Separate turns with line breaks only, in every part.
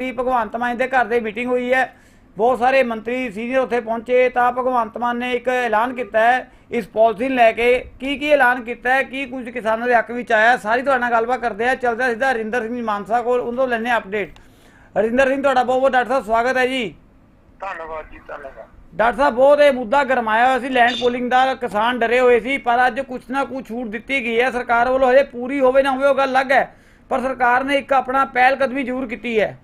ਕਿ ਭਗਵੰਤ ਮਾਨ ਦੇ ਘਰ ਦੇ ਮੀਟਿੰਗ ਹੋਈ ਹੈ। ਬਹੁਤ ਸਾਰੇ ਮੰਤਰੀ ਸੀਨੀਅਰ ਉੱਥੇ ਪਹੁੰਚੇ ਤਾਂ ਭਗਵੰਤ ਮਾਨ ਨੇ ਇੱਕ ਐਲਾਨ ਕੀਤਾ ਹੈ ਇਸ ਪਾਲਿਸੀ ਨੂੰ ਲੈ ਕੇ। ਕੀ ਕੀ ਐਲਾਨ ਕੀਤਾ ਹੈ ਕੀ ਕੁਝ ਕਿਸਾਨਾਂ ਦੇ ਹੱਕ ਵਿੱਚ ਆਇਆ ਸਾਰੀ ਤੁਹਾਡੇ ਨਾਲ ਗੱਲਬਾਤ ਕਰਦੇ ਆ ਚੱਲਦਾ ਸਿੱਧਾ ਹਰਿੰਦਰ ਸਿੰਘ ਮਾਨਸਾ ਕੋਲ ਉਹਨਾਂ ਤੋਂ ਲੈਣੇ ਅਪਡੇਟ ਹਰਿੰਦਰ ਸਿੰਘ ਤੁਹਾਡਾ ਬਹੁਤ ਬਹੁਤ ਡਾਕਟਰ ਸਾਹਿਬ ਸਵਾਗਤ ਹੈ ਜੀ।
ਧੰਨਵਾਦ ਜੀ ਧੰਨਵਾਦ।
ਡਾਕਟਰ ਸਾਹਿਬ ਬਹੁਤ ਇਹ ਮੁੱਦਾ ਗਰਮਾਇਆ ਹੋਇਆ ਸੀ ਲੈਂਡ ਪੋਲਿੰਗ ਦਾ ਕਿਸਾਨ ਡਰੇ ਹੋਏ ਸੀ ਪਰ ਅੱਜ ਕੁਛ ਨਾ ਕੁਛ ਛੂਟ ਦਿੱਤੀ ਗਈ ਹੈ। ਸਰਕਾਰ ਵੱਲੋਂ ਹਜੇ ਪੂਰੀ ਹੋਵੇ ਨਾ ਹੋਵੇ ਉਹ ਗੱਲ ਅਲੱਗ ਹੈ ਪਰ ਸਰਕਾਰ ਨੇ ਇੱਕ ਆਪਣਾ ਪਹਿਲ ਕਦਮੀ ਜ਼ਰੂਰ ਕੀਤੀ ਹੈ।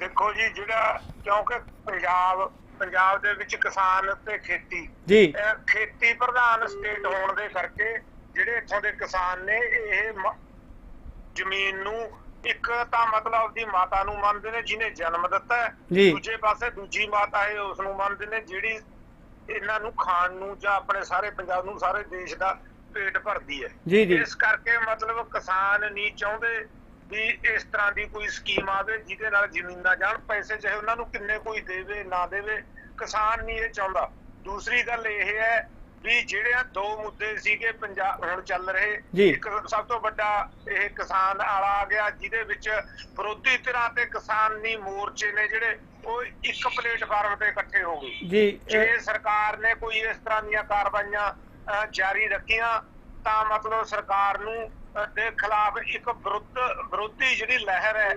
ਦੇਖੋ ਜੀ ਜਿਹੜਾ ਕਿਉਂਕਿ ਪੰਜਾਬ ਪੰਜਾਬ ਦੇ ਵਿੱਚ ਕਿਸਾਨ ਤੇ ਖੇਤੀ।
ਜੀ।
ਖੇਤੀ ਪ੍ਰਧਾਨ ਸਟੇਟ ਹੋਣ ਦੇ ਕਰਕੇ ਜਿਹੜੇ ਇੱਥੋਂ ਦੇ ਕਿਸਾਨ ਨੇ ਇਹ ਜ਼ਮੀਨ ਨੂੰ ਇੱਕ ਤਾਂ ਮਤਲਬ ਦੀ ਮਾਤਾ ਨੂੰ ਮੰਨਦੇ ਨੇ ਜਿਹਨੇ ਜਨਮ ਦਿੱਤਾ। ਦੂਜੇ ਪਾਸੇ ਦੂਜੀ ਮਾਤਾ ਹੈ ਉਸ ਨੂੰ ਮੰਨਦੇ ਨੇ ਜਿਹੜੀ ਇਹਨਾਂ ਨੂੰ ਖਾਣ ਨੂੰ ਜਾਂ ਆਪਣੇ ਸਾਰੇ ਪੰਜਾਬ ਨੂੰ ਸਾਰੇ ਦੇਸ਼ ਦਾ ਪੇਟ ਭਰਦੀ ਹੈ। ਇਸ ਕਰਕੇ ਮਤਲਬ ਕਿਸਾਨ ਨਹੀਂ ਚਾਹੁੰਦੇ। ਵੀ ਇਸ ਤਰ੍ਹਾਂ ਦੀ ਕੋਈ ਸਕੀਮ ਆਵੇ ਜਿਹਦੇ ਨਾਲ ਜ਼ਮੀਨਾਂ ਜਾਣ ਪੈਸੇ ਚਾਹੇ ਉਹਨਾਂ ਨੂੰ ਕਿੰਨੇ ਕੋਈ ਦੇਵੇ ਨਾ ਦੇਵੇ ਕਿਸਾਨ ਨਹੀਂ ਇਹ ਚਾਹੁੰਦਾ। ਦੂਸਰੀ ਗੱਲ ਇਹ ਹੈ ਵੀ ਜਿਹੜੇ ਆ ਦੋ ਮੁੱਦੇ ਸੀਗੇ ਪੰਜਾਬ ਹੁਣ ਚੱਲ ਰਹੇ। ਇੱਕ ਸਭ ਤੋਂ ਵੱਡਾ ਇਹ ਕਿਸਾਨ ਵਾਲਾ ਆ ਗਿਆ ਜਿਹਦੇ ਵਿੱਚ ਵਿਰੋਧੀ ਧਿਰਾਂ ਤੇ ਕਿਸਾਨੀ ਮੋਰਚੇ ਨੇ ਜਿਹੜੇ ਉਹ ਇੱਕ ਪਲੇਟਫਾਰਮ ਤੇ ਇਕੱਠੇ ਹੋ ਗਏ।
ਜੀ
ਜੇ
ਇਹ-
ਸਰਕਾਰ ਨੇ ਕੋਈ ਇਸ ਤਰ੍ਹਾਂ ਦੀਆਂ ਕਾਰਵਾਈਆਂ ਜਾਰੀ ਰੱਖੀਆਂ ਤਾਂ ਮਤਲਬ ਸਰਕਾਰ ਨੂੰ ਦੇ ਖਿਲਾਫ ਇੱਕ ਵਿਰੁੱਧ ਵਿਰੋਧੀ ਜਿਹੜੀ ਲਹਿਰ ਹੈ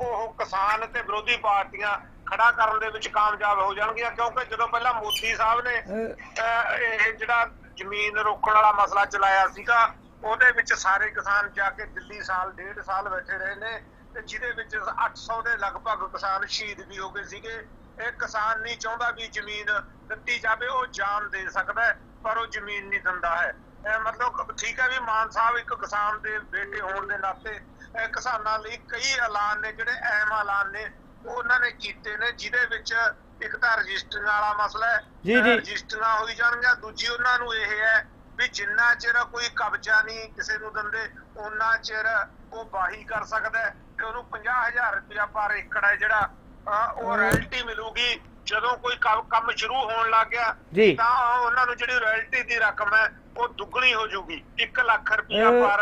ਉਹ ਕਿਸਾਨ ਤੇ ਵਿਰੋਧੀ ਪਾਰਟੀਆਂ ਖੜਾ ਕਰਨ ਦੇ ਵਿੱਚ ਕਾਮਯਾਬ ਹੋ ਜਾਣਗੀਆਂ, ਕਿਉਂਕਿ ਜਦੋਂ ਪਹਿਲਾਂ ਮੋਦੀ ਸਾਹਿਬ ਨੇ ਇਹ ਜਿਹੜਾ ਜ਼ਮੀਨ ਰੋਕਣ ਵਾਲਾ ਮਸਲਾ ਚਲਾਇਆ ਸੀਗਾ, ਉਹਦੇ ਵਿੱਚ ਸਾਰੇ ਕਿਸਾਨ ਜਾ ਕੇ ਦਿੱਲੀ ਸਾਲ, ਡੇਢ ਸਾਲ ਬੈਠੇ ਰਹੇ ਨੇ ਤੇ ਜਿਹਦੇ ਵਿੱਚ 800 ਦੇ ਲਗਭਗ ਕਿਸਾਨ ਸ਼ਹੀਦ ਵੀ ਹੋ ਗਏ ਸੀਗੇ। ਇਹ ਕਿਸਾਨ ਨਹੀਂ ਚਾਹੁੰਦਾ ਵੀ ਜ਼ਮੀਨ ਦਿੱਤੀ ਜਾਵੇ, ਉਹ ਜਾਨ ਦੇ ਸਕਦਾ ਪਰ ਉਹ ਜ਼ਮੀਨ ਨਹੀਂ ਦਿੰਦਾ ਹੈ। ਮਤਲਬ ਠੀਕ ਹੈ ਵੀ ਮਾਨ ਸਾਹਿਬ ਇੱਕ ਕਿਸਾਨ ਦੇ ਬੇਟੇ ਹੋਣ ਦੇ ਨਾਤੇ ਕਿਸਾਨਾਂ ਲਈ ਕਈ ਐਲਾਨ ਨੇ ਜਿਹੜੇ ਅਹਿਮ ਐਲਾਨ ਨੇ ਉਹ ਉਹਨਾਂ ਨੇ ਕੀਤੇ ਨੇ ਜਿਹਦੇ ਵਿੱਚ ਇੱਕ ਤਾਂ ਰਜਿਸਟਰਿੰਗ ਵਾਲਾ ਮਸਲਾ ਹੈ
ਜੀ, ਜੀ।
ਰਜਿਸਟਰੀਆਂ ਹੋਈ ਜਾਣਗੀਆਂ ਦੂਜੀ ਉਹਨਾਂ ਨੂੰ ਇਹ ਹੈ ਵੀ ਜਿੰਨਾ ਚਿਰ ਕੋਈ ਕਬਜ਼ਾ ਨਹੀਂ ਕਿਸੇ ਨੂੰ ਦਿੰਦੇ ਉਹਨਾਂ ਚਿਰ ਉਹ ਬਾਹੀ ਕਰ ਸਕਦਾ ਹੈ ਤੇ ਉਹਨੂੰ 50000 ਰੁਪਇਆ ਪਰ ਏਕੜ ਹੈ ਜਿਹੜਾ ਉਹ ਰਾਇਲਟੀ ਮਿਲੂਗੀ ਜਦੋਂ ਕੋਈ ਕੰਮ ਸ਼ੁਰੂ ਹੋਣ ਲੱਗ ਗਿਆ। ਤਾਂ ਉਹਨਾਂ ਨੂੰ ਜਿਹੜੀ ਰਾਇਲਟੀ ਦੀ ਰਕਮ ਹੈ ਉਹ ਦੁੱਗਣੀ ਹੋ ਜਾਊਗੀ 1 ਲੱਖ ਰੁਪਇਆ ਪਰ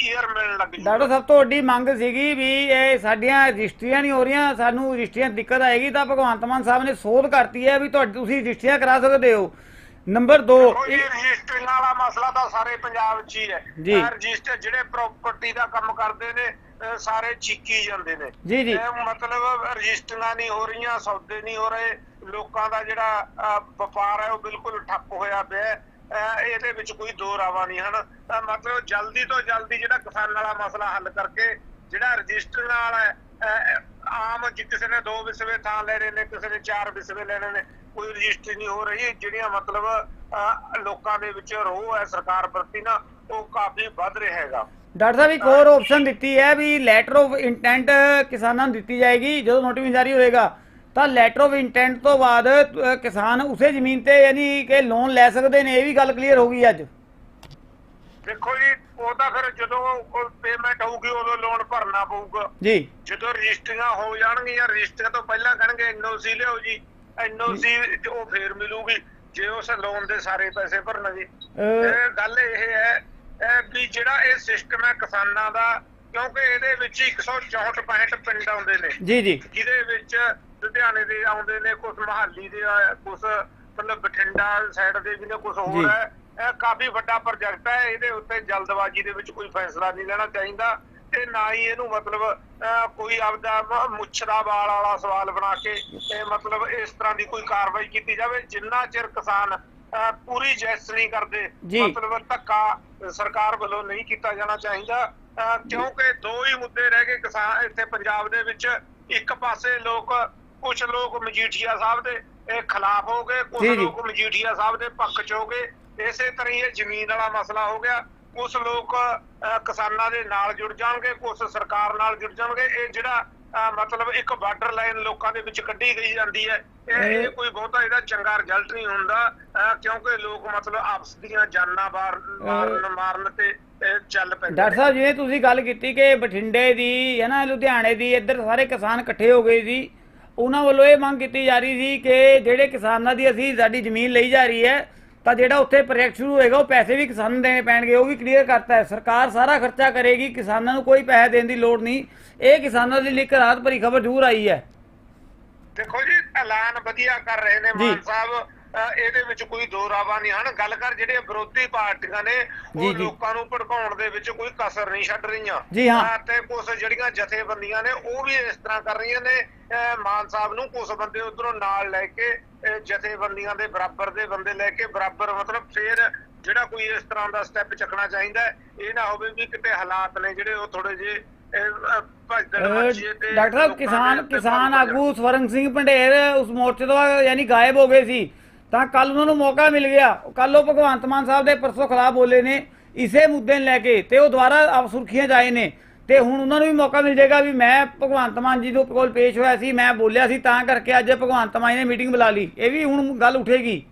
ਈਅਰ ਮਿਲਣ ਲੱਗ
ਡਾਕਟਰ
ਜੂਗਾ
ਸਾਹਿਬ ਤੁਹਾਡੀ ਮੰਗ ਸੀਗੀ ਵੀ ਇਹ ਸਾਡੀਆਂ ਰਜਿਸਟਰੀਆਂ ਨਹੀਂ ਹੋ ਰਹੀਆਂ ਸਾਨੂੰ ਰਜਿਸਟਰੀਆਂ ਦਿੱਕਤ ਆਏਗੀ ਤਾਂ ਭਗਵੰਤ ਮਾਨ ਸਾਹਿਬ ਨੇ ਸੋਧ ਕਰਤੀ ਹੈ ਵੀ ਤੁਹਾਡੀ ਤੁਸੀਂ ਰਜਿਸਟਰੀਆਂ ਕਰਾ ਸਕਦੇ ਹੋ। ਨੰਬਰ 2
ਕੋਈ ਰਜਿਸਟਰਿੰਗ ਵਾਲਾ ਮਸਲਾ ਤਾਂ ਸਾਰੇ ਪੰਜਾਬ 'ਚ ਹੀ ਹੈ। ਰਜਿਸਟਰ ਜਿਹੜੇ ਪ੍ਰਾਪਰਟੀ ਦਾ ਕੰਮ ਕਰਦੇ ਨੇ ਸਾਰੇ ਚੀਕੀ ਜਾਂਦੇ ਨੇ।
ਜੀ, ਜੀ।
ਇਹ ਮਤਲਬ ਰਜਿਸਟਰੀਆਂ ਨਹੀਂ ਹੋ ਰਹੀਆਂ ਸੌਦੇ ਨਹੀਂ ਹੋ ਰਹੇ। ਲੋਕਾਂ ਦਾ ਜਿਹੜਾ ਵਪਾਰ ਹੈ ਉਹ ਬਿਲਕੁਲ ਠੱਪ ਹੋਇਆ ਪਿਆ ਇਹਦੇ ਵਿੱਚ ਕੋਈ ਦੋ ਰਾਵਾਂ ਨਹੀਂ, ਹਨ? ਤਾਂ ਮਤਲਬ ਜਲਦੀ ਤੋਂ ਜਲਦੀ ਜਿਹੜਾ ਕਿਸਾਨ ਵਾਲਾ ਮਸਲਾ ਹੱਲ ਕਰਕੇ ਜਿਹੜਾ ਰਜਿਸਟਰ ਨਾਲ ਹੈ ਆਮ ਜੇ ਕਿਸੇ ਨੇ ਦੋ ਵਿਸਵੇ ਥਾਂ ਲੈਣੇ ਨੇ, ਕਿਸੇ ਨੇ ਚਾਰ ਵਿਸਵੇ ਲੈਣੇ ਨੇ, ਕੋਈ ਰਜਿਸਟਰੀ ਨਹੀਂ ਹੋ ਰਹੀ। ਜਿਹੜੀਆਂ ਮਤਲਬ ਲੋਕਾਂ ਦੇ ਵਿੱਚ ਰੋਹ ਹੈ ਸਰਕਾਰ ਪ੍ਰਤੀ ਨਾ, ਉਹ ਕਾਫੀ ਵੱਧ ਰਿਹਾ ਹੈਗਾ।
ਡਾਕਟਰ ਸਾਹਿਬ, ਇੱਕ ਹੋਰ ਆਪਸ਼ਨ ਦਿੱਤੀ ਹੈ ਵੀ ਲੈਟਰ ਆਫ ਇੰਟੈਂਟ ਕਿਸਾਨਾਂ ਨੂੰ ਦਿੱਤੀ ਜਾਏਗੀ, ਜਦੋਂ ਨੋਟਿਫਿਕੇਸ਼ਨ ਜਾਰੀ ਹੋਏਗਾ। ਤਾਂ ਲੈਟਰ ਆਫ ਇੰਟੈਂਟ ਤੋਂ ਬਾਅਦ ਕਿਸਾਨ ਉਸੇ ਜ਼ਮੀਨ ਤੇ ਯਾਨੀ ਕਿ ਲੋਨ ਲੈ ਸਕਦੇ ਨੇ ਇਹ ਵੀ ਗੱਲ ਕਲੀਅਰ ਹੋ ਗਈ ਅੱਜ।
ਦੇਖੋ ਜੀ ਉਹ ਤਾਂ ਫਿਰ ਜਦੋਂ ਪੇਮੈਂਟ ਹੋਊਗੀ ਉਦੋਂ ਲੋਨ ਭਰਨਾ ਪਊਗਾ।
ਜੀ।
ਜਦੋਂ ਰਜਿਸਟਰੀਆਂ ਹੋ ਜਾਣਗੀਆਂ ਰਜਿਸਟਰੀਆਂ ਤੋਂ ਪਹਿਲਾਂ ਕਹਿਣਗੇ ਐਨਓਸੀ ਲਿਆਓ ਜੀ। ਐਨਓਸੀ ਉਹ ਫੇਰ ਮਿਲੂਗੀ ਜੇ ਉਸ ਲੋਨ ਦੇ ਸਾਰੇ ਪੈਸੇ ਭਰਨਗੇ। ਇਹ ਗੱਲ ਇਹ ਹੈ ਵੀ ਜਿਹੜਾ ਇਹ ਸਿਸਟਮ ਹੈ ਕਿਸਾਨਾਂ ਦਾ ਕਿਉਂਕਿ ਇਹਦੇ ਵਿੱਚ 164 65 ਪਿੰਡ ਆਉਂਦੇ ਨੇ।
ਜੀ ਜੀ।
ਜਿਹਦੇ ਵਿੱਚ ਲੁਧਿਆਣੇ ਦੇ ਆਉਂਦੇ ਨੇ ਕੁਝ ਮਹਾਲੀ ਦੇ ਕੁਝ ਮਤਲਬ ਬਠਿੰਡਾ ਸਾਈਡ ਦੇ ਵੀ ਨੇ ਕੁਝ। ਹੋਰ ਹੈ ਇਹ ਕਾਫੀ ਵੱਡਾ ਪ੍ਰੋਜੈਕਟ ਹੈ ਇਹਦੇ ਉੱਤੇ ਜਲਦਬਾਜ਼ੀ ਦੇ ਵਿੱਚ ਕੋਈ ਫੈਸਲਾ ਨਹੀਂ ਲੈਣਾ ਚਾਹੀਦਾ ਤੇ ਨਾ ਹੀ ਇਹਨੂੰ ਮਤਲਬ ਕੋਈ ਆਪਦਾ ਮ- ਮੁੱਛ ਦਾ ਵਾਲ ਵਾਲਾ ਸਵਾਲ ਬਣਾ ਕੇ ਇਹ ਮਤਲਬ ਇਸ ਤਰ੍ਹਾਂ ਦੀ ਕੋਈ ਕਾਰਵਾਈ ਕੀਤੀ ਜਾਵੇ ਜਿੰਨਾ ਚਿਰ ਕਿਸਾਨ ਪੂਰੀ ਜੈਸ ਨਹੀਂ ਕਰਦੇ। ਮਤਲਬ ਧੱਕਾ ਸਰਕਾਰ ਵੱਲੋਂ ਨਹੀਂ ਕੀਤਾ ਜਾਣਾ ਚਾਹੀਦਾ ਕਿਉਂਕਿ ਦੋ ਹੀ ਮੁੱਦੇ ਰਹਿ ਗਏ ਕਿਸਾਨ ਇੱਥੇ ਪੰਜਾਬ ਦੇ ਵਿੱਚ ਇੱਕ ਪਾਸੇ ਲੋਕ ਕੁਝ ਲੋਕ ਮਜੀਠੀਆ ਸਾਹਿਬ ਦੇ ਇਹ ਖਿਲਾਫ ਹੋ ਗਏ ਕੁਝ
ਜੀ, ਜੀ।
ਲੋਕ ਮਜੀਠੀਆ ਸਾਹਿਬ ਦੇ ਪੱਖ ਚ ਹੋ ਗਏ ਇਸੇ ਤਰ੍ਹਾਂ ਹੀ ਇਹ ਜ਼ਮੀਨ ਵਾਲਾ ਮਸਲਾ ਹੋ ਗਿਆ ਕੁਝ ਲੋਕ ਅਹ, ਕਿਸਾਨਾਂ ਦੇ ਨਾਲ ਜੁੜ ਜਾਣਗੇ ਕੁਝ ਸਰਕਾਰ ਨਾਲ ਜੁੜ ਜਾਣਗੇ ਇਹ ਜਿਹੜਾ ਅਹ, ਮਤਲਬ ਇੱਕ ਬਾਰਡਰ ਲਾਈਨ ਲੋਕਾਂ ਦੇ ਵਿੱਚ ਕੱਢੀ ਗਈ ਜਾਂਦੀ ਹੈ ਇਹ ਕੋਈ ਬਹੁਤਾ ਇਹਦਾ ਚੰਗਾ ਰਿਜ਼ਲਟ ਨਹੀਂ ਹੁੰਦਾ ਅਹ, ਕਿਉਂਕਿ ਲੋਕ ਮਤਲਬ ਆਪਸ ਦੀਆਂ ਜਾਨਾਂ ਬਾਰ ਮਾਰਨ ਮਾਰਨ ਤੇ ਇਹ ਚੱਲ ਪੈਂਦੇ
ਡਾਕਟਰ। ਸਾਹਿਬ ਜਿਵੇਂ ਤੁਸੀਂ ਗੱਲ ਕੀਤੀ ਕਿ ਬਠਿੰਡੇ ਦੀ ਹੈ ਨਾ ਲੁਧਿਆਣੇ ਦੀ ਇੱਧਰ ਸਾਰੇ ਕਿਸਾਨ ਇਕੱਠੇ ਹੋ ਗਏ ਸੀ ਉਹਨਾਂ ਵੱਲੋਂ ਇਹ ਮੰਗ ਕੀਤੀ ਜਾ ਰਹੀ ਸੀ ਕਿ ਜਿਹੜੇ ਕਿਸਾਨਾਂ ਦੀ ਅਸੀਂ ਸਾਡੀ ਜ਼ਮੀਨ ਲਈ ਜਾ ਰਹੀ ਹੈ ਤਾਂ ਜਿਹੜਾ ਉੱਥੇ ਪ੍ਰੋਜੈਕਟ ਸ਼ੁਰੂ ਹੋਏਗਾ ਉਹ ਪੈਸੇ ਵੀ ਕਿਸਾਨਾਂ ਨੂੰ ਦੇਣੇ ਪੈਣਗੇ ਉਹ ਵੀ ਕਲੀਅਰ ਕਰਤਾ ਹੈ। ਸਰਕਾਰ ਸਾਰਾ ਖਰਚਾ ਕਰੇਗੀ ਕਿਸਾਨਾਂ ਨੂੰ ਕੋਈ ਪੈਸੇ ਦੇਣ ਦੀ ਲੋੜ ਨਹੀਂ। ਇਹ ਕਿਸਾਨਾਂ ਦੇ ਲਈ ਇੱਕ ਰਾਹਤ ਭਰੀ ਖਬਰ ਜ਼ਰੂਰ ਆਈ ਹੈ।
ਦੇਖੋ ਜੀ ਐਲਾਨ ਵਧੀਆ ਕਰ ਰਹੇ ਨੇ। ਮਾਨ ਸਾਹਿਬ। ਇਹਦੇ ਵਿੱਚ ਕੋਈ ਦੋ ਰਾਵਾ ਨਹੀਂ ਹਨ ਗੱਲ ਕਰ ਜਿਹੜੇ ਵਿਰੋਧੀ ਪਾਰਟੀਆਂ ਨੇ ਉਹ। ਲੋਕਾਂ ਨੂੰ ਭੜਕਾਉਣ ਦੇ ਵਿੱਚ ਕੋਈ ਕਸਰ ਨਹੀਂ ਛੱਡ ਰਹੀਆਂ
ਜੀ, ਹਾਂ।
ਅ, ਤੇ ਕੁਝ ਜਿਹੜੀਆਂ ਜਥੇਬੰਦੀਆਂ ਨੇ ਉਹ ਵੀ ਇਸ ਤਰ੍ਹਾਂ ਕਰ ਰਹੀਆਂ ਨੇ ਮਾਨ ਸਾਹਿਬ ਨੂੰ ਕੁਝ ਬੰਦੇ ਉਧਰੋਂ ਨਾਲ ਲੈ ਕੇ ਜਥੇਬੰਦੀਆਂ ਦੇ ਬਰਾਬਰ ਦੇ ਬੰਦੇ ਲੈ ਕੇ ਬਰਾਬਰ ਮਤਲਬ ਫੇਰ ਜਿਹੜਾ ਕੋਈ ਇਸ ਤਰ੍ਹਾਂ ਦਾ ਸਟੈਪ ਚੱਕਣਾ ਚਾਹੀਦਾ। ਇਹ ਨਾ ਹੋਵੇ ਵੀ ਕਿਤੇ ਹਾਲਾਤ ਨੇ ਜਿਹੜੇ ਉਹ ਥੋੜੇ ਜਿਹੇ
ਡਾਕਟਰ ਸਾਹਿਬ ਕਿਸਾਨ ਕਿਸਾਨ ਆਗੂ ਸਵਰਨ ਸਿੰਘ ਭੰਡੇਰ ਉਸ ਮੋਰਚੇ ਤੋਂ ਯਾਨੀ ਗਾਇਬ ਹੋ ਗਏ ਸੀ ਤਾਂ ਕੱਲ ਉਹਨਾਂ ਨੂੰ ਮੌਕਾ ਮਿਲ ਗਿਆ। ਕੱਲ ਉਹ ਭਗਵੰਤ ਮਾਨ ਸਾਹਿਬ ਦੇ ਪਰਸੋਂ ਖਿਲਾਫ ਬੋਲੇ ਨੇ, ਇਸੇ ਮੁੱਦੇ ਨੂੰ ਲੈ ਕੇ ਤੇ ਉਹ ਦੁਬਾਰਾ ਆਪ ਸੁਰਖੀਆਂ 'ਚ ਨੇ। ਤੇ ਹੁਣ ਉਹਨਾਂ ਨੂੰ ਵੀ ਮੌਕਾ ਮਿਲ ਜਾਏਗਾ ਵੀ ਮੈਂ ਭਗਵੰਤ ਮਾਨ ਜੀ ਦੇ ਕੋਲ ਪੇਸ਼ ਹੋਇਆ ਸੀ, ਮੈਂ ਬੋਲਿਆ ਸੀ, ਤਾਂ ਕਰਕੇ ਅੱਜ ਭਗਵੰਤ ਮਾਨ ਨੇ ਮੀਟਿੰਗ ਬੁਲਾ ਲਈ। ਇਹ ਵੀ ਹੁਣ ਗੱਲ ਉੱਠੇਗੀ।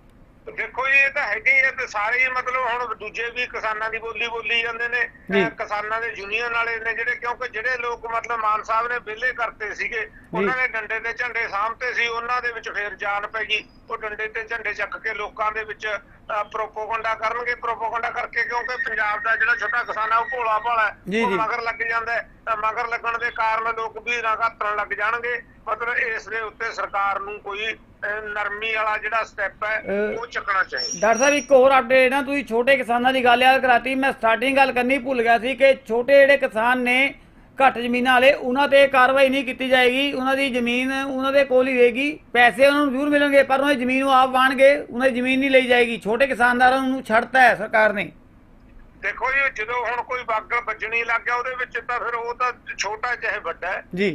ਦੇਖੋ ਜੀ ਇਹ ਤਾਂ ਹੈਗੀ ਹੈ ਤੇ ਸਾਰੇ ਹੀ ਮਤਲਬ ਹੁਣ ਦੂਜੇ ਵੀ ਕਿਸਾਨਾਂ ਦੀ ਬੋਲੀ ਬੋਲੀ ਜਾਂਦੇ ਨੇ ਕਿਸਾਨਾਂ ਦੇ ਯੂਨੀਅਨ ਵਾਲੇ ਨੇ ਜਿਹੜੇ ਕਿਉਂਕਿ ਜਿਹੜੇ ਲੋਕ ਮਤਲਬ ਮਾਨ ਸਾਹਿਬ ਨੇ ਵਿਹਲੇ ਕਰਤੇ ਸੀਗੇ ਉਹਨਾਂ ਨੇ ਡੰਡੇ ਤੇ ਝੰਡੇ ਸਾਹਮਣੇ ਸੀ ਉਹਨਾਂ ਦੇ ਵਿੱਚ ਫੇਰ ਜਾਨ ਪੈ ਗਈ ਉਹ ਡੰਡੇ ਤੇ ਝੰਡੇ ਚੱਕ ਕੇ ਲੋਕਾਂ ਦੇ ਵਿੱਚ ਪ੍ਰੋਪੋਗੰਡਾ ਕਰਨਗੇ ਪ੍ਰੋਪੋਗੰਡਾ ਕਰਕੇ ਕਿਉਂਕਿ ਪੰਜਾਬ ਦਾ ਜਿਹੜਾ ਛੋਟਾ ਕਿਸਾਨ ਆ ਉਹ ਭੋਲਾ ਭਾਲਾ ਹੈ। ਉਹ। ਮਗਰ ਲੱਗ ਜਾਂਦਾ ਤਾਂ ਮਗਰ ਲੱਗਣ ਦੇ ਕਾਰਨ ਲੋਕ ਵੀ ਘਾਤਣ ਲੱਗ ਜਾਣਗੇ ਮਤਲਬ ਇਸ ਦੇ ਉੱਤੇ ਸਰਕਾਰ ਨੂੰ ਕੋਈ ਨਰਮੀ ਵਾਲਾ ਜਿਹੜਾ ਸਟੈਪ ਹੈ ਉਹ ਚੱਕਣਾ ਚਾਹੀਦਾ
ਡਾਕਟਰ ਸਾਹਿਬ ਇੱਕ ਹੋਰ ਅਪਡੇਟ ਨਾ ਤੁਸੀਂ ਛੋਟੇ ਕਿਸਾਨਾਂ ਦੀ ਗੱਲ ਯਾਦ ਕਰਾਤੀ ਮੈਂ ਸਟਾਰਟਿੰਗ ਗੱਲ ਕਰਨੀ ਭੁੱਲ ਗਿਆ ਸੀ ਕਿ ਛੋਟੇ ਜਿਹੜੇ ਕਿਸਾਨ ਨੇ ਘੱਟ ਜ਼ਮੀਨਾਂ ਵਾਲੇ ਉਹਨਾਂ ਤੇ ਕਾਰਵਾਈ ਨਹੀਂ ਕੀਤੀ ਜਾਏਗੀ ਉਹਨਾਂ ਦੀ ਜ਼ਮੀਨ ਉਹਨਾਂ ਦੇ ਕੋਲ ਹੀ ਰਹੇਗੀ ਪੈਸੇ ਉਹਨਾਂ ਨੂੰ ਜ਼ਰੂਰ ਮਿਲਣਗੇ ਪਰ ਉਹਨਾਂ ਦੀ ਜ਼ਮੀਨ ਉਹ ਆਪ ਵਾਣਗੇ ਉਹਨਾਂ ਦੀ ਜ਼ਮੀਨ ਨਹੀਂ ਲਈ ਜਾਏਗੀ। ਛੋਟੇ ਕਿਸਾਨਦਾਰਾਂ ਨੂੰ ਛੱਡਤਾ ਹੈ ਸਰਕਾਰ ਨੇ।
ਦੇਖੋ ਜੀ ਜਦੋਂ ਹੁਣ ਕੋਈ ਬਾਗਲ ਵੱਜਣੀ ਲੱਗ ਗਿਆ ਉਹਦੇ ਵਿੱਚ ਤਾਂ ਫਿਰ ਉਹ ਤਾਂ ਛੋਟਾ ਚਾਹੇ ਵੱਡਾ
ਜੀ।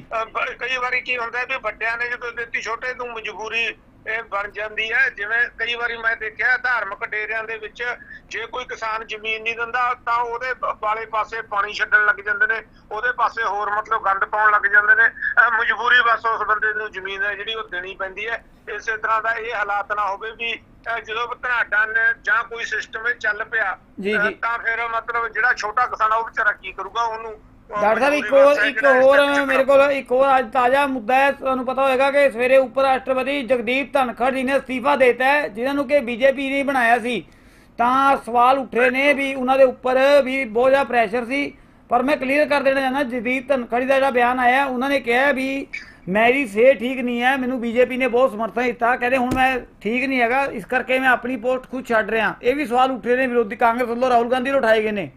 ਕਈ ਵਾਰੀ ਕੀ ਹੁੰਦਾ ਵੀ ਵੱਡਿਆਂ ਨੇ ਜਦੋਂ ਦਿੱਤੀ ਛੋਟੇ ਨੂੰ ਮਜਬੂਰੀ ਇਹ ਬਣ ਜਾਂਦੀ ਹੈ। ਜਿਵੇਂ ਕਈ ਵਾਰੀ ਮੈਂ ਦੇਖਿਆ ਧਾਰਮਿਕ ਡੇਰਿਆਂ ਦੇ ਵਿੱਚ ਜੇ ਕੋਈ ਕਿਸਾਨ ਜ਼ਮੀਨ ਨਹੀਂ ਦਿੰਦਾ ਤਾਂ ਉਹਦੇ ਵਾਲੇ ਪਾਸੇ ਪਾਣੀ ਛੱਡਣ ਲੱਗ ਜਾਂਦੇ ਨੇ ਉਹਦੇ ਪਾਸੇ ਹੋਰ ਮਤਲਬ ਗੰਦ ਪਾਉਣ ਲੱਗ ਜਾਂਦੇ ਨੇ। ਮਜਬੂਰੀ ਬਸ ਉਸ ਬੰਦੇ ਨੂੰ ਜ਼ਮੀਨ ਹੈ ਜਿਹੜੀ ਉਹ ਦੇਣੀ ਪੈਂਦੀ ਹੈ। ਇਸੇ ਤਰ੍ਹਾਂ ਦਾ ਇਹ ਹਾਲਾਤ ਨਾ ਹੋਵੇ ਵੀ ਜਦੋਂ ਧਨਾਡਾ ਨੇ ਜਾਂ ਕੋਈ ਸਿਸਟਮ ਚੱਲ ਪਿਆ। ਤਾਂ ਫਿਰ ਮਤਲਬ ਜਿਹੜਾ ਛੋਟਾ ਕਿਸਾਨ ਉਹ ਵਿਚਾਰਾ ਕੀ ਕਰੂਗਾ ਉਹਨੂੰ? ਉਹ
ਡਾਕਟਰ ਸਾਹਿਬ, ਇੱਕ ਹੋਰ ਇੱਕ ਹੋਰ ਮੇਰੇ ਕੋਲ ਇੱਕ ਹੋਰ ਅੱਜ ਤਾਜ਼ਾ ਮੁੱਦਾ ਹੈ। ਤੁਹਾਨੂੰ ਪਤਾ ਹੋਏਗਾ ਕਿ ਸਵੇਰੇ ਉਪ ਰਾਸ਼ਟਰਪਤੀ ਜਗਦੀਪ ਧਨਖੜ ਜੀ ਨੇ ਅਸਤੀਫਾ ਦਿੱਤਾ ਹੈ, ਜਿਨ੍ਹਾਂ ਨੂੰ ਕਿ ਬੀਜੇਪੀ ਨੇ ਬਣਾਇਆ ਸੀ। ਤਾਂ ਸਵਾਲ ਉੱਠੇ ਨੇ ਵੀ ਉਹਨਾਂ ਦੇ ਉੱਪਰ ਵੀ ਬਹੁਤ ਜ਼ਿਆਦਾ ਪ੍ਰੈਸ਼ਰ ਸੀ। ਪਰ ਮੈਂ ਕਲੀਅਰ ਕਰ ਦੇਣਾ ਚਾਹੁੰਦਾ, ਜਗਦੀਪ ਧਨਖੜ ਜੀ ਦਾ ਜਿਹੜਾ ਬਿਆਨ ਆਇਆ, ਉਹਨਾਂ ਨੇ ਕਿਹਾ ਵੀ ਮੇਰੀ ਸਿਹਤ ਠੀਕ ਨਹੀਂ ਹੈ, ਮੈਨੂੰ ਬੀਜੇਪੀ ਨੇ ਬਹੁਤ ਸਮਰਥਨ ਦਿੱਤਾ। ਕਹਿੰਦੇ ਹੁਣ ਮੈਂ ਠੀਕ ਨਹੀਂ ਹੈਗਾ, ਇਸ ਕਰਕੇ ਮੈਂ ਆਪਣੀ ਪੋਸਟ ਖੁਦ ਛੱਡ ਰਿਹਾ। ਇਹ ਵੀ ਸਵਾਲ ਉੱਠੇ ਨੇ ਵਿਰੋਧੀ ਕਾਂਗਰਸ ਵੱਲੋਂ ਰਾਹੁਲ ਗਾਂਧੀ ਨੂੰ ਉਠਾਏ ਗਏ ਨੇ।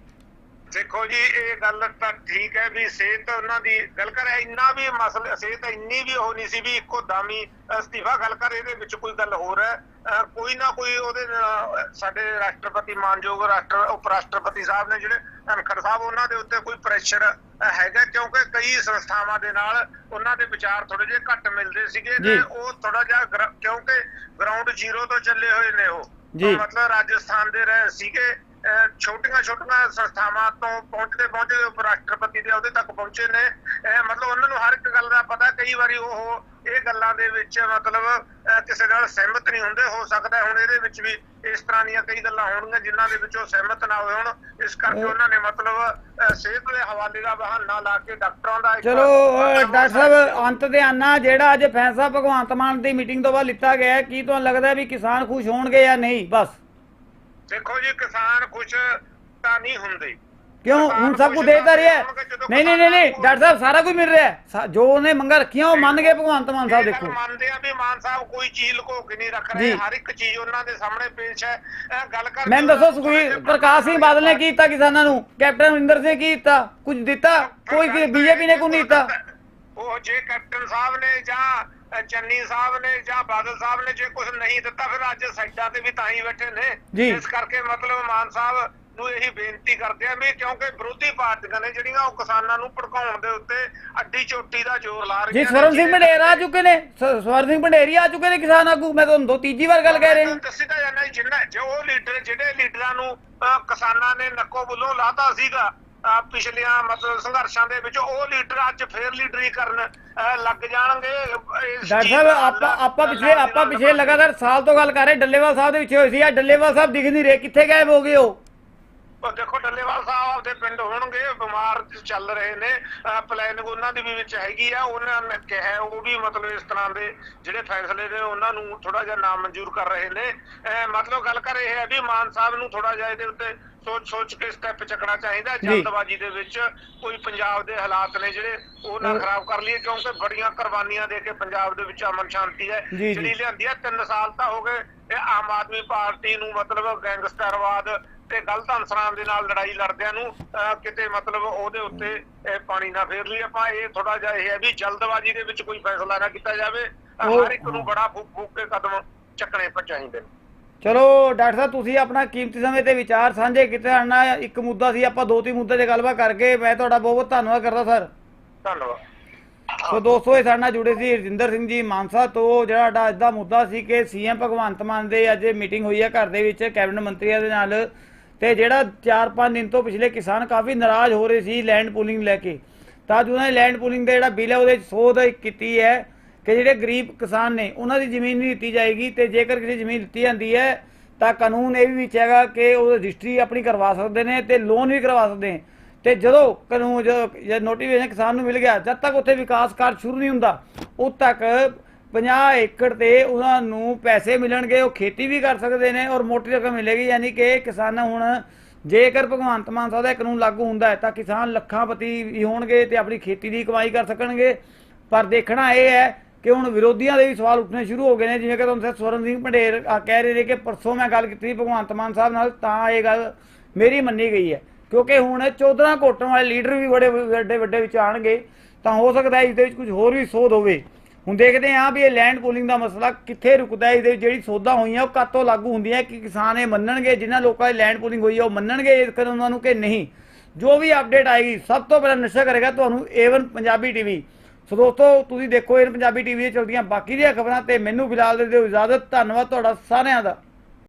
ਦੇਖੋ ਜੀ ਇਹ ਗੱਲ ਤਾਂ ਠੀਕ ਹੈ ਵੀ ਸਿਹਤ ਉਹਨਾਂ ਦੀ ਗੱਲ ਕਰ ਇੰਨਾ ਵੀ ਮਸਲਾ ਸਿਹਤ ਇੰਨੀ ਵੀ ਉਹ ਨਹੀਂ ਸੀ ਵੀ ਇੱਕੋ ਦਾਮੀ ਅਸਤੀਫਾ ਗੱਲ ਕਰ ਇਹਦੇ ਵਿੱਚ ਕੋਈ ਗੱਲ ਹੋਰ ਹੈ ਕੋਈ ਨਾ ਕੋਈ ਉਹਦੇ ਸਾਡੇ ਰਾਸ਼ਟਰਪਤੀ ਮਾਨਯੋਗ ਰਾਸ਼ਟਰ ਉਪ ਰਾਸ਼ਟਰਪਤੀ ਸਾਹਿਬ ਨੇ ਜਿਹੜੇ ਧਨਖੜ ਸਾਹਿਬ ਉਹਨਾਂ ਦੇ ਉੱਤੇ ਕੋਈ ਪ੍ਰੈਸ਼ਰ ਹੈਗਾ ਕਿਉਂਕਿ ਕਈ ਸੰਸਥਾਵਾਂ ਦੇ ਨਾਲ ਉਹਨਾਂ ਦੇ ਵਿਚਾਰ ਥੋੜੇ ਜਿਹੇ ਘੱਟ ਮਿਲਦੇ ਸੀਗੇ। ਤੇ ਉਹ ਥੋੜਾ ਜਿਹਾ ਕਿਉਂਕਿ ਗਰਾਊਂਡ ਜ਼ੀਰੋ ਤੋਂ ਚੱਲੇ ਹੋਏ ਨੇ ਉਹ। ਮਤਲਬ ਰਾਜਸਥਾਨ ਦੇ ਰਹੇ ਸੀਗੇ ਛੋਟੀਆਂ ਛੋਟੀਆਂ ਸੰਸਥਾਵਾਂ ਤੋਂ ਪਹੁੰਚਦੇ ਪਹੁੰਚਦੇ ਉਪ ਰਾਸ਼ਟਰਪਤੀ ਦੇ ਉਹਦੇ ਤੱਕ ਪਹੁੰਚੇ ਨੇ। ਮਤਲਬ ਉਹਨਾਂ ਨੂੰ ਹਰ ਇੱਕ ਗੱਲ ਦਾ ਪਤਾ ਕਈ ਵਾਰੀ ਉਹ ਇਹ ਗੱਲਾਂ ਦੇ ਵਿੱਚ ਮਤਲਬ ਕਿਸੇ ਨਾਲ ਸਹਿਮਤ ਨਹੀਂ ਹੁੰਦੇ। ਹੋ ਸਕਦਾ ਹੁਣ ਇਹਦੇ ਵਿੱਚ ਵੀ ਇਸ ਤਰ੍ਹਾਂ ਦੀਆਂ ਕਈ ਗੱਲਾਂ ਹੋਣਗੀਆਂ ਜਿਨ੍ਹਾਂ ਦੇ ਵਿੱਚ ਉਹ ਸਹਿਮਤ ਨਾ ਹੋਏ ਹੋਣ। ਇਸ ਕਰਕੇ ਉਹਨਾਂ ਨੇ ਮਤਲਬ ਸਿਹਤ ਦੇ ਹਵਾਲੇ ਦਾ ਬਹਾਨਾ ਲਾ ਕੇ ਡਾਕਟਰਾਂ ਦਾ
ਚਲੋ ਡਾਕਟਰ ਸਾਹਿਬ ਅੰਤ ਦੇ ਆਨਾ। ਜਿਹੜਾ ਅੱਜ ਫੈਸਲਾ ਭਗਵੰਤ ਮਾਨ ਦੀ ਮੀਟਿੰਗ ਤੋਂ ਬਾਅਦ ਲਿੱਤਾ ਗਿਆ ਕੀ ਤੁਹਾਨੂੰ ਲੱਗਦਾ ਵੀ ਕਿਸਾਨ ਖੁਸ਼ ਹੋਣਗੇ ਜਾਂ ਨਹੀਂ? ਬਸ।
ਦੇਖੋ ਜੀ ਕਿਸਾਨ ਖੁਸ਼ ਤਾਂ ਨਹੀਂ ਹੁੰਦੇ।
ਕਿਉਂ? ਹੁਣ ਸਭ ਕੁਝ ਦੇਤਾ ਰਿਹਾ। ਹੈ? ਨਹੀਂ ਨਹੀਂ ਨਹੀਂ ਨਹੀਂ ਡਾਕਟਰ ਸਾਹਿਬ ਸਾਰਾ ਕੁਝ ਮਿਲ ਰਿਹਾ। ਹੈ। ਸਾ- ਜੋ ਉਹਨੇ ਮੰਗਾਂ ਰੱਖੀਆਂ ਉਹ ਮੰਨ ਗਏ ਭਗਵੰਤ ਮਾਨ ਸਾਹਿਬ
ਇਹ ਗੱਲ
ਦੇਖੋ।
ਮੰਨਦੇ ਆ ਵੀ ਮਾਨ ਸਾਹਿਬ ਕੋਈ ਚੀਜ਼ ਲੁਕੋ ਕੇ ਨਹੀਂ ਰੱਖ
ਜੀ।
ਰਹੇ ਹਰ ਇੱਕ ਚੀਜ਼ ਉਹਨਾਂ ਦੇ ਸਾਹਮਣੇ ਪੇਸ਼ ਹੈ। ਇਹ ਗੱਲ ਕਰ
ਮੈਨੂੰ ਦੱਸੋ ਸੁਖਵੀਰ ਪ੍ਰਕਾਸ਼ ਸਿੰਘ ਬਾਦਲ ਨੇ ਕੀ ਕੀਤਾ ਕਿਸਾਨਾਂ ਨੂੰ? ਕੈਪਟਨ ਅਮਰਿੰਦਰ ਸਿੰਘ ਕੀ ਕੀਤਾ? ਕੁਝ ਦਿੱਤਾ? ਕੋਈ ਬੀਜੇਪੀ ਨੇ ਕੁਝ ਨਹੀਂ ਦਿੱਤਾ?
ਉਹ ਜੇ ਕੈਪਟਨ ਸਾਹਿਬ ਨੇ ਜਾਂ ਚੰਨੀ ਸਾਹਿਬ ਨੇ ਜਾਂ ਬਾਦਲ ਸਾਹਿਬ ਨੇ ਜੇ ਕੁਝ ਨਹੀਂ ਦਿੱਤਾ ਫਿਰ ਅੱਜ ਸਾਈਡਾਂ ਤੇ ਵੀ ਤਾਂ ਹੀ ਬੈਠੇ ਨੇ। ਇਸ ਕਰਕੇ ਮਤਲਬ ਮਾਨ ਸਾਹਿਬ ਨੂੰ ਇਹੀ ਬੇਨਤੀ ਕਰਦੇ ਆ ਵੀ ਕਿਉਂਕਿ ਵਿਰੋਧੀ ਪਾਰਟੀਆਂ ਨੇ ਜਿਹੜੀਆਂ ਉਹ ਕਿਸਾਨਾਂ ਨੂੰ ਭੜਕਾਉਣ ਦੇ ਉੱਤੇ ਅੱਡੀ ਚੋਟੀ ਦਾ ਜ਼ੋਰ ਲਾ ਰਹੀਆਂ
ਜੀ। ਸਵਰਨ ਸਿੰਘ ਭੰਡੇਰ ਆ ਚੁੱਕੇ ਨੇ ਸਵਰਨ ਸਿੰਘ ਭੰਡੇਰੀ ਆ ਚੁੱਕੇ ਨੇ ਕਿਸਾਨ ਆਗੂ ਮੈਂ ਤੁਹਾਨੂੰ ਦੋ ਤੀਜੀ ਵਾਰ ਗੱਲ ਕਹਿ ਰਿਹਾ
ਦੱਸੀ ਤਾਂ ਜਾਂਦਾ ਜਿੰਨਾ ਜੋ ਲੀਡਰ ਜਿਹੜੇ ਲੀਡਰਾਂ ਨੂੰ ਕਿਸਾਨਾਂ ਨੇ ਨੱਕੋ ਬੁੱਲੋਂ ਲਾਤਾ ਸੀਗਾ ਪਿਛਲੀਆਂ ਮਤਲਬ ਸੰਘਰਸ਼ਾਂ ਦੇ ਵਿੱਚ ਉਹ ਲੀਡਰ ਅੱਜ ਫੇਰ ਲੀਡਰੀ ਕਰਨ ਲੱਗ ਜਾਣਗੇ।
ਡਾਕਟਰ ਸਾਹਿਬ ਆਪਾਂ ਆਪਾਂ ਪਿਛਲੇ ਆਪਾਂ ਪਿਛਲੇ ਲਗਾਤਾਰ ਸਾਲ ਤੋਂ ਗੱਲ ਕਰ ਰਹੇ ਡੱਲੇਵਾਲ ਸਾਹਿਬ ਦੇ ਪਿੱਛੇ ਹੋਏ ਸੀ। ਆ ਡੱਲੇਵਾਲ ਸਾਹਿਬ ਦਿਖ ਨਹੀਂ ਰਹੇ। ਕਿੱਥੇ ਗਾਇਬ ਹੋ ਗਏ ਉਹ?
ਉਹ ਦੇਖੋ ਡੱਲੇਵਾਲ ਸਾਹਿਬ ਆਪਦੇ ਪਿੰਡ ਹੋਣਗੇ ਬਿਮਾਰ ਚੱਲ ਰਹੇ ਨੇ। ਪਲੈਨਿੰਗ ਉਹਨਾਂ ਦੀ ਵੀ ਵਿੱਚ ਹੈਗੀ ਆ। ਉਹਨਾਂ ਨੇ ਕਿਹਾ ਉਹ ਵੀ ਮਤਲਬ ਇਸ ਤਰ੍ਹਾਂ ਦੇ ਜਿਹੜੇ ਫੈਸਲੇ ਨੇ ਉਹਨਾਂ ਨੂੰ ਥੋੜਾ ਜਿਹਾ ਨਾਮਨਜ਼ੂਰ ਕਰ ਰਹੇ ਨੇ। ਮਤਲਬ ਗੱਲ ਕਰ ਇਹ ਹੈ ਵੀ ਮਾਨ ਸਾਹਿਬ ਨੂੰ ਥੋੜਾ ਜਿਹਾ ਇਹਦੇ ਉੱਤੇ ਸੋਚ ਸੋਚ ਕੇ ਸਟੈਪ ਚੱਕਣਾ ਚਾਹੀਦਾ। ਜਲਦਬਾਜ਼ੀ ਦੇ ਵਿੱਚ ਕੋਈ ਪੰਜਾਬ ਦੇ ਹਾਲਾਤ ਨੇ ਜਿਹੜੇ ਉਹ ਨਾ ਖਰਾਬ ਕਰ ਲਈਏ ਕਿਉਂਕਿ ਬੜੀਆਂ ਕੁਰਬਾਨੀਆਂ ਦੇ ਕੇ ਪੰਜਾਬ ਦੇ ਵਿੱਚ ਅਮਨ ਸ਼ਾਂਤੀ ਹੈ। ਜਿਹੜੀ ਲਿਆਂਦੀ ਹੈ 3 ਸਾਲ ਤਾਂ ਹੋ ਗਏ ਇਹ ਆਮ ਆਦਮੀ ਪਾਰਟੀ ਨੂੰ ਮਤਲਬ ਗੈਂਗਸਟਰਵਾਦ ਤੇ ਗਲਤ ਅਨਸਰਾਂ ਦੇ ਨਾਲ ਲੜਾਈ ਲੜਦਿਆਂ ਨੂੰ ਕਿਤੇ ਮਤਲਬ ਉਹਦੇ ਉੱਤੇ ਪਾਣੀ ਨਾ ਫੇਰ ਲਈ ਆਪਾਂ ਇਹ ਥੋੜਾ ਜਿਹਾ ਇਹ ਹੈ ਵੀ ਜਲਦਬਾਜ਼ੀ ਦੇ ਵਿੱਚ ਕੋਈ ਫੈਸਲਾ ਨਾ ਕੀਤਾ ਜਾਵੇ ਹਰ ਇੱਕ ਨੂੰ ਬੜਾ ਫੂਕ ਫੂਕ ਕੇ ਕਦਮ ਚੱਕਣੇ ਚਾਹੀਦੇ ਨੇ
ਚਲੋ ਡਾਕਟਰ ਸਾਹਿਬ ਤੁਸੀਂ ਆਪਣਾ ਕੀਮਤੀ ਸਮੇਂ ਤੇ ਵਿਚਾਰ ਸਾਂਝੇ ਕੀਤੇ ਨਾਲ ਇੱਕ ਮੁੱਦਾ ਸੀ ਆਪਾਂ ਦੋ ਤਿੰਨ ਮੁੱਦੇ ਤੇ ਗੱਲਬਾਤ ਕਰਕੇ ਮੈਂ ਤੁਹਾਡਾ ਬਹੁਤ ਬਹੁਤ ਧੰਨਵਾਦ ਕਰਦਾ ਸਰ।
ਧੰਨਵਾਦ।
ਸੋ ਦੋਸਤੋ ਇਹ ਸਾਡੇ ਨਾਲ ਜੁੜੇ ਸੀ ਰਜਿੰਦਰ ਸਿੰਘ ਜੀ ਮਾਨਸਾ ਤੋਂ ਜਿਹੜਾ ਸਾਡਾ ਅੱਜ ਦਾ ਮੁੱਦਾ ਸੀ ਕਿ ਸੀਐਮ ਭਗਵੰਤ ਮਾਨ ਦੇ ਅੱਜ ਮੀਟਿੰਗ ਹੋਈ ਹੈ ਘਰ ਦੇ ਵਿੱਚ ਕੈਬਨਿਟ ਮੰਤਰੀਆਂ ਦੇ ਨਾਲ। ਤੇ ਜਿਹੜਾ 4-5 ਦਿਨ ਤੋਂ ਪਿਛਲੇ ਕਿਸਾਨ ਕਾਫੀ ਨਾਰਾਜ਼ ਹੋ ਰਹੇ ਸੀ ਲੈਂਡ ਪੂਲਿੰਗ ਲੈ ਕੇ। ਤਾਂ ਜੋ ਉਹਨਾਂ ਨੇ ਲੈਂਡ ਪੂਲਿੰਗ ਦਾ ਜਿਹੜਾ ਬਿੱਲ ਹੈ ਉਹਦੇ ਸੋਧ ਕੀਤੀ ਹੈ। ਕਿ ਜਿਹੜੇ ਗਰੀਬ ਕਿਸਾਨ ਨੇ, ਉਹਨਾਂ ਦੀ ਜ਼ਮੀਨ ਨਹੀਂ ਦਿੱਤੀ ਜਾਏਗੀ ਤੇ ਜੇਕਰ ਕਿਸੇ ਜ਼ਮੀਨ ਦਿੱਤੀ ਜਾਂਦੀ ਹੈ, ਤਾਂ ਕਾਨੂੰਨ ਇਹ ਵੀ ਵਿੱਚ ਹੈਗਾ ਕਿ ਉਹ ਰਜਿਸਟਰੀ ਆਪਣੀ ਕਰਵਾ ਸਕਦੇ ਨੇ ਤੇ ਲੋਨ ਵੀ ਕਰਵਾ ਸਕਦੇ ਨੇ। ਤੇ ਜਦੋਂ ਕਾਨੂੰਨ, ਜਦੋਂ ਨੋਟੀਫਿਕੇਸ਼ਨ ਕਿਸਾਨ ਨੂੰ ਮਿਲ ਗਿਆ, ਜਦ ਤੱਕ ਉੱਥੇ ਵਿਕਾਸ ਕਾਰਜ ਸ਼ੁਰੂ ਨਹੀਂ ਹੁੰਦਾ, ਉਦ ਤੱਕ 50 ਏਕੜ ਤੇ ਉਹਨਾਂ ਨੂੰ ਪੈਸੇ ਮਿਲਣਗੇ, ਉਹ ਖੇਤੀ ਵੀ ਕਰ ਸਕਦੇ ਨੇ ਔਰ ਮੋਟੀ ਰਕਮ ਮਿਲੇਗੀ, ਯਾਨੀ ਕਿ ਕਿਸਾਨ ਹੁਣ ਜੇਕਰ ਭਗਵੰਤ ਮਾਨ ਸਾਹਿਬ ਦਾ ਕਾਨੂੰਨ ਲਾਗੂ ਹੁੰਦਾ ਹੈ, ਤਾਂ ਕਿਸਾਨ ਲੱਖਾਂਪਤੀ ਵੀ ਹੋਣਗੇ ਤੇ ਆਪਣੀ ਖੇਤੀ ਦੀ ਕਮਾਈ ਕਰ ਸਕਣਗੇ। ਪਰ ਦੇਖਣਾ ਇਹ ਹੈ ਕਿ ਹੁਣ ਵਿਰੋਧੀਆਂ ਦੇ ਵੀ ਸਵਾਲ ਉੱਠਣੇ ਸ਼ੁਰੂ ਹੋ ਗਏ ਨੇ, ਜਿਵੇਂ ਕਿ ਤੁਹਾਨੂੰ ਦੱਸਿਆ, ਸਵਰਨ ਸਿੰਘ ਭੰਡੇਰ ਕਹਿ ਰਹੇ ਨੇ ਕਿ ਪਰਸੋਂ ਮੈਂ ਗੱਲ ਕੀਤੀ ਭਗਵੰਤ ਮਾਨ ਸਾਹਿਬ ਨਾਲ, ਤਾਂ ਇਹ ਗੱਲ ਮੇਰੀ ਮੰਨੀ ਗਈ ਹੈ। ਕਿਉਂਕਿ ਹੁਣ ਚੌਧਰਾ ਘੋਟਣ ਵਾਲੇ ਲੀਡਰ ਵੀ ਬੜੇ ਵੱਡੇ ਵੱਡੇ ਵਿੱਚ ਆਣਗੇ ਤਾਂ ਹੋ ਸਕਦਾ ਹੈ ਇਸ ਦੇ ਵਿੱਚ ਕੁਝ ਹੋਰ ਵੀ ਸੋਧ ਹੋਵੇ। ਹੁਣ ਦੇਖਦੇ ਹਾਂ ਵੀ ਇਹ ਲੈਂਡ ਪੂਲਿੰਗ ਦਾ ਮਸਲਾ ਕਿੱਥੇ ਰੁਕਦਾ ਹੈ, ਇਹਦੇ ਵਿੱਚ ਜਿਹੜੀ ਸੋਧਾਂ ਹੋਈਆਂ, ਉਹ ਕਦ ਤੋਂ ਲਾਗੂ ਹੁੰਦੀਆਂ ਕਿ ਕਿਸਾਨ ਇਹ ਮੰਨਣਗੇ, ਜਿਨ੍ਹਾਂ ਲੋਕਾਂ ਦੀ ਲੈਂਡ ਪੂਲਿੰਗ ਹੋਈ ਹੈ, ਉਹ ਮੰਨਣਗੇ ਇਸ ਕਾਨੂੰਨਾਂ ਨੂੰ ਕਿ ਨਹੀਂ? ਜੋ ਵੀ ਅਪਡੇਟ ਆਏਗੀ, ਸਭ ਤੋਂ ਪਹਿਲਾਂ ਨਸ਼ਾ ਕਰੇਗਾ ਤੁਹਾਨੂੰ ਏਵਨ ਪੰਜਾਬੀ ਟੀਵੀ ਸੋ ਦੋਸਤੋ, ਤੁਸੀਂ ਦੇਖੋ, ਇਹ ਪੰਜਾਬੀ ਟੀਵੀ ਤੇ ਚਲਦੀਆਂ ਬਾਕੀ ਦੀਆਂ ਖਬਰਾਂ ਤੇ ਮੈਨੂੰ ਫਿਲਹਾਲ ਦੇ ਦਿਓ ਇਜਾਜ਼ਤ। ਧੰਨਵਾਦ ਤੁਹਾਡਾ ਸਾਰਿਆਂ ਦਾ।